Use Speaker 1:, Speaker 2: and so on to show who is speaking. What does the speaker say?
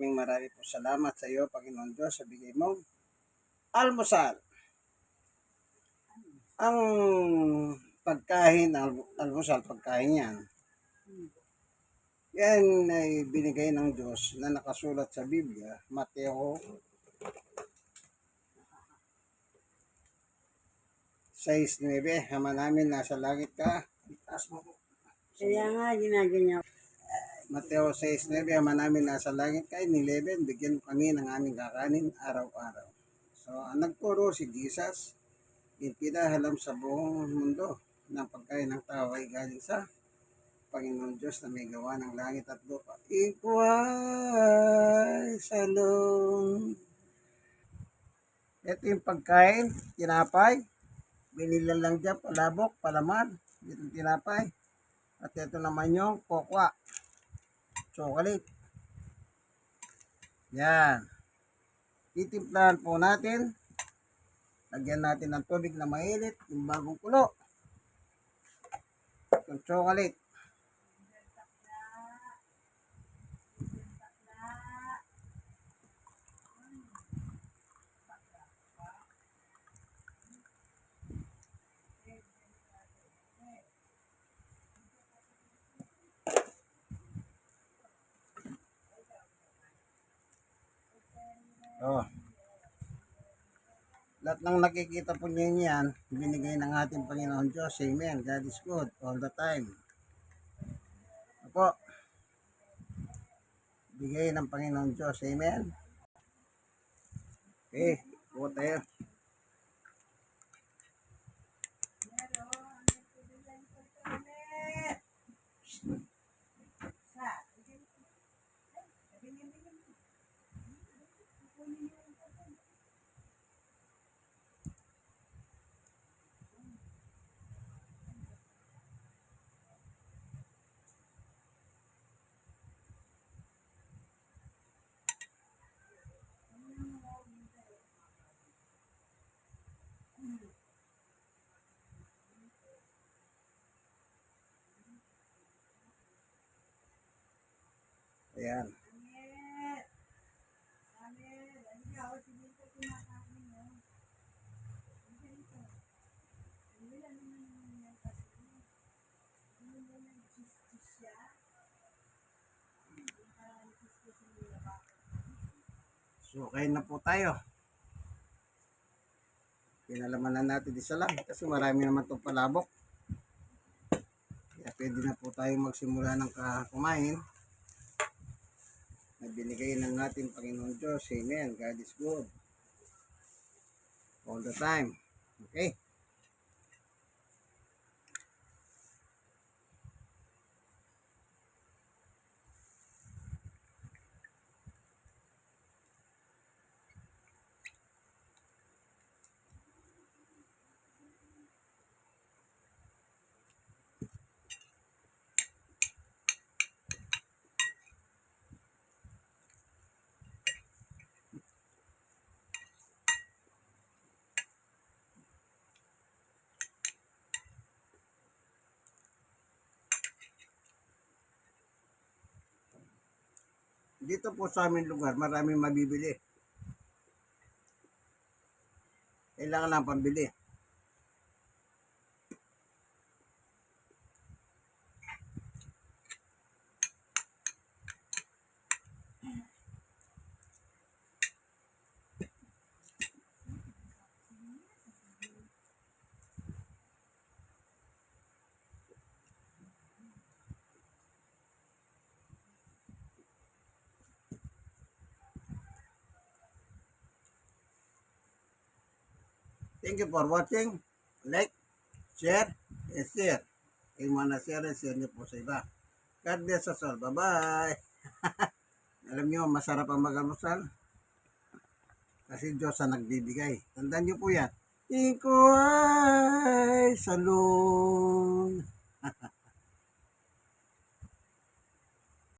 Speaker 1: Maraming marami po salamat sa iyo, Panginoon Diyos, sa bigay mong almusal. Ang pagkain, al- almusal, pagkain yan, yan ay binigay ng Diyos na nakasulat sa Biblia, Mateo 6.9, Ama namin nasa langit ka, itaas.
Speaker 2: Kaya nga, ginaganyan.
Speaker 1: Mateo 6.9, Ama namin nasa langit ka, in-11, bigyan mo kami ng aming kakanin araw-araw. So, ang nagturo si Jesus, ipinahalam sa buong mundo ng pagkain ng tao ay galing sa Panginoon Diyos na may gawa ng langit at lupa. Ikway salong. Ito yung pagkain, tinapay. Binilan lang dyan, palabok, palaman. Ito yung tinapay. At ito naman yung kokwa. Chocolate. Yan. Titimplahan po natin. Lagyan natin ng tubig na mainit, yung bagong kulo. Yung chocolate. Oh. Lahat ng nakikita po niyo yan, binigay ng ating Panginoon Diyos. Amen. God is good all the time. Opo. Bigay ng Panginoon Diyos. Amen. Okay. Po tayo. Ayan. So, kain na po tayo. Pinalaman na natin isa lang kasi marami naman itong palabok. Kaya pwede na po tayo magsimula ng kumain na binigay ng ating Panginoon Diyos. Amen. God is good. All the time. Okay? Dito po sa aming lugar, maraming mabibili. Kailangan lang pambili. Thank you for watching. Like, share, and share. Kayo mga na-share share niyo po sa iba. God bless us all. Bye-bye. Alam niyo, masarap ang mag-almusal. Kasi Diyos ang nagbibigay. Tandaan niyo po yan. Ikaw ay salong.